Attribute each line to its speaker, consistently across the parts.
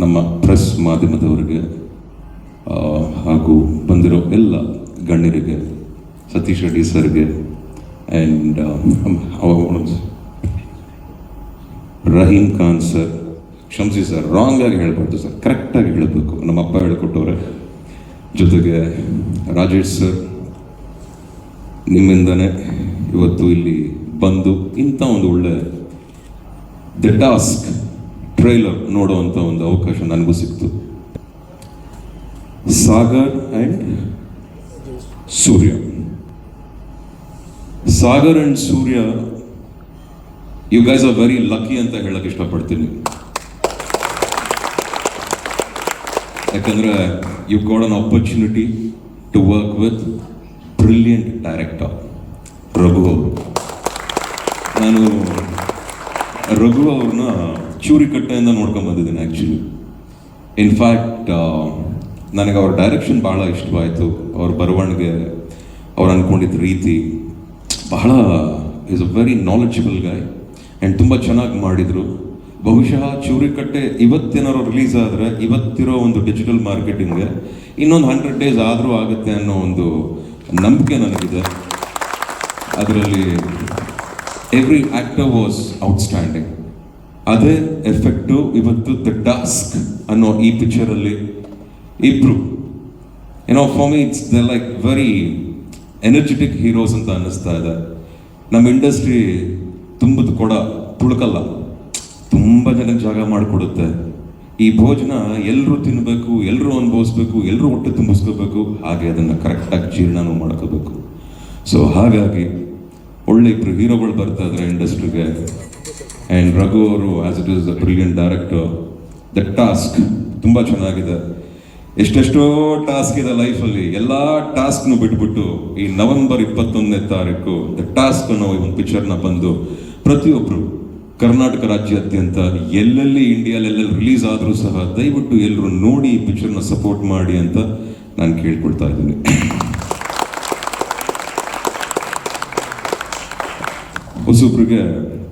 Speaker 1: ನಮ್ಮ ಪ್ರೆಸ್ ಮಾಧ್ಯಮದವರಿಗೆ ಹಾಗೂ ಬಂದಿರೋ ಎಲ್ಲ ಗಣ್ಯರಿಗೆ, ಸತೀಶ್ ರೆಡ್ಡಿ ಸರ್ಗೆ ಆ್ಯಂಡ್ ರಹೀಮ್ ಖಾನ್ ಸರ್, ಕ್ಷಮಿಸಿ ಸರ್ ರಾಂಗ್ ಆಗಿ ಹೇಳ್ಬಾರ್ದು ಸರ್ ಕರೆಕ್ಟಾಗಿ ಹೇಳಬೇಕು. ನಮ್ಮ ಅಪ್ಪ ಹೇಳಿಕೊಟ್ಟವ್ರೆ. ಜೊತೆಗೆ ರಾಜೇಶ್ ಸರ್, ನಿಮ್ಮಿಂದನೇ ಇವತ್ತು ಇಲ್ಲಿ ಬಂದು ಇಂಥ ಒಂದು ಒಳ್ಳೆ ದ ಟಾಸ್ಕ್ ಟ್ರೈಲರ್ ನೋಡುವಂಥ ಒಂದು ಅವಕಾಶ ನನಗೂ ಸಿಕ್ತು. Sagar and Surya. Sagar and Surya you guys are very lucky ಅಂತ ಹೇಳಕ್ಕೆ ಇಷ್ಟಪಡ್ತೀನಿ. ಯಾಕಂದ್ರೆ you got an opportunity to work with brilliant director Raghu ಅವರು. ನಾನು ರಘು ಅವ್ರನ್ನ ಚೂರಿಕಟ್ಟೆಯಿಂದ ನೋಡ್ಕೊಂಡ್ ಬಂದಿದ್ದೀನಿ ಆ್ಯಕ್ಚುಲಿ ಇನ್ಫ್ಯಾಕ್ಟ್ ನನಗೆ ಅವ್ರ ಡೈರೆಕ್ಷನ್ ಬಹಳ ಇಷ್ಟವಾಯಿತು. ಅವ್ರ ಬರವಣಿಗೆ, ಅವ್ರು ಅಂದ್ಕೊಂಡಿದ್ದ ರೀತಿ. ಬಹಳ is a very knowledgeable guy and ತುಂಬ ಚೆನ್ನಾಗಿ ಮಾಡಿದರು. ಬಹುಶಃ ಚೂರಿಕಟ್ಟೆ ಇವತ್ತೇನಾರು ರಿಲೀಸ್ ಆದರೆ ಇವತ್ತಿರೋ ಒಂದು ಡಿಜಿಟಲ್ ಮಾರ್ಕೆಟಿಂಗ್ಗೆ ಇನ್ನೊಂದು ಹಂಡ್ರೆಡ್ ಡೇಸ್ ಆದರೂ ಆಗುತ್ತೆ ಅನ್ನೋ ಒಂದು ನಂಬಿಕೆ ನನಗಿದೆ. ಅದರಲ್ಲಿ ಎವ್ರಿ ಆ್ಯಕ್ಟರ್ ವಾಸ್ ಔಟ್ಸ್ಟ್ಯಾಂಡಿಂಗ್ ಅದೇ ಎಫೆಕ್ಟು ಇವತ್ತು ದ ಟಾಸ್ಕ್ ಅನ್ನೋ ಈ ಪಿಕ್ಚರಲ್ಲಿ ಇಬ್ರು. ಏನೋ for it's the like very energetic heroes ಅಂತ ಅನ್ನಿಸ್ತಾ ಇದೆ. ನಮ್ಮ ಇಂಡಸ್ಟ್ರಿ ತುಂಬದ ಕೊಡ ತುಳುಕಲ್ಲ. ತುಂಬ ಜನಕ್ಕೆ ಜಾಗ ಮಾಡಿಕೊಡುತ್ತೆ. ಈ ಭೋಜನ ಎಲ್ಲರೂ ತಿನ್ನಬೇಕು ಎಲ್ಲರೂ ಅನುಭವಿಸ್ಬೇಕು ಎಲ್ಲರೂ ಹೊಟ್ಟೆ ತುಂಬಿಸ್ಕೋಬೇಕು, ಹಾಗೆ ಅದನ್ನು ಕರೆಕ್ಟಾಗಿ ಜೀರ್ಣನೂ ಮಾಡ್ಕೋಬೇಕು. ಸೊ ಹಾಗಾಗಿ ಒಳ್ಳೆ ಇಬ್ಬರು ಹೀರೋಗಳು ಬರ್ತಾ ಇದ್ದಾರೆ ಇಂಡಸ್ಟ್ರಿಗೆ ಆ್ಯಂಡ್ ರಘು ಅವರು as it is the brilliant director the task ತುಂಬ ಚೆನ್ನಾಗಿದೆ. ಎಷ್ಟೆಷ್ಟೋ ಟಾಸ್ಕ್ ಇದೆ ಲೈಫಲ್ಲಿ ಎಲ್ಲ ಟಾಸ್ಕ್ನು ಬಿಟ್ಬಿಟ್ಟು ಈ ನವೆಂಬರ್ ಇಪ್ಪತ್ತೊಂದನೇ ತಾರೀಕು ದ ಟಾಸ್ಕ್ ಅನ್ನೋ ಒಂದು ಪಿಕ್ಚರ್ನ ಬಂದು ಪ್ರತಿಯೊಬ್ಬರು ಕರ್ನಾಟಕ ರಾಜ್ಯಾದ್ಯಂತ ಎಲ್ಲೆಲ್ಲಿ ಇಂಡಿಯಾಲ್ ಎಲ್ಲೆಲ್ಲಿ ರಿಲೀಸ್ ಆದರೂ ಸಹ ದಯವಿಟ್ಟು ಎಲ್ಲರೂ ನೋಡಿ ಈ ಪಿಕ್ಚರ್ನ ಸಪೋರ್ಟ್ ಮಾಡಿ ಅಂತ ನಾನು ಕೇಳ್ಕೊಳ್ತಾ ಇದ್ದೀನಿ. ಹೊಸಬ್ರಿಗೆ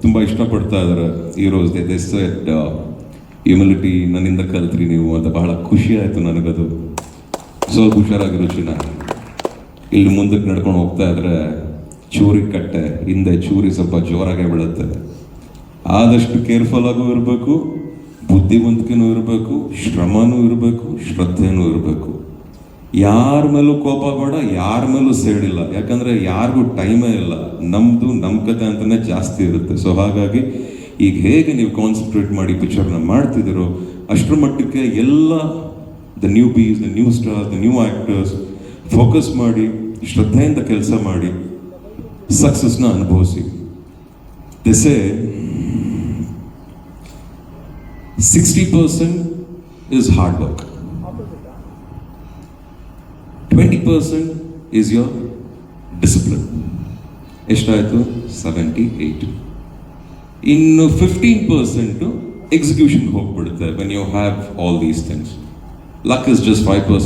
Speaker 1: ತುಂಬ ಇಷ್ಟಪಡ್ತಾ ಇದ್ದಾರೆ ಹೀರೋಸ್ ದೆ ಸೆಟ್ ಹ್ಯುಮಿಲಿಟಿ ನನ್ನಿಂದ ಕಲ್ತ್ರಿ ನೀವು ಅಂತ ಬಹಳ ಖುಷಿ ಆಯಿತು ನನಗದು. ಸ್ವಲ್ಪ ಹುಷಾರಾಗಿರೋ ಚಿನ್ನ ಇಲ್ಲಿ ಮುಂದಕ್ಕೆ ನಡ್ಕೊಂಡು ಹೋಗ್ತಾ ಇದ್ರೆ ಚೂರಿ ಕಟ್ಟೆ, ಹಿಂದೆ ಚೂರಿ ಸ್ವಲ್ಪ ಜೋರಾಗೆ ಬೀಳುತ್ತೆ. ಆದಷ್ಟು ಕೇರ್ಫುಲ್ ಆಗೂ ಇರಬೇಕು, ಬುದ್ಧಿವಂತಿಕೆನೂ ಇರಬೇಕು, ಶ್ರಮನೂ ಇರಬೇಕು, ಶ್ರದ್ಧೆನೂ ಇರಬೇಕು. ಯಾರ ಮೇಲೂ ಕೋಪ ಬೇಡ, ಯಾರ ಮೇಲೂ ಸೇಡಿಲ್ಲ ಯಾಕಂದ್ರೆ ಯಾರಿಗೂ ಟೈಮೇ ಇಲ್ಲ. ನಮ್ದು ನಮ್ಮ ಕತೆ ಅಂತಲೇ ಜಾಸ್ತಿ ಇರುತ್ತೆ. ಸೊ ಹಾಗಾಗಿ ಈಗ ಹೇಗೆ ನೀವು ಕಾನ್ಸಂಟ್ರೇಟ್ ಮಾಡಿ ಪಿಕ್ಚರ್ನ ಮಾಡ್ತಿದ್ದೀರೋ, ಅಷ್ಟರ ಮಟ್ಟಕ್ಕೆ ಎಲ್ಲ the newbies the new star the new actors focus ಮಾಡಿ, ಶ್ರದ್ಧೆಯಿಂದ ಕೆಲಸ ಮಾಡಿ ಸಕ್ಸಸ್ನ ಅನುಭವಿಸಿ. This sixty percent is hard work twenty percent is your discipline ಎಷ್ಟಾಯಿತು ಸೆವೆಂಟಿ ಏಯ್ಟ್ ಇನ್ನು ಫಿಫ್ಟೀನ್ ಪರ್ಸೆಂಟು ಎಕ್ಸಿಕ್ಯೂಷನ್ ಹೋಗ್ಬಿಡುತ್ತೆ when you have all these things luck is just five percent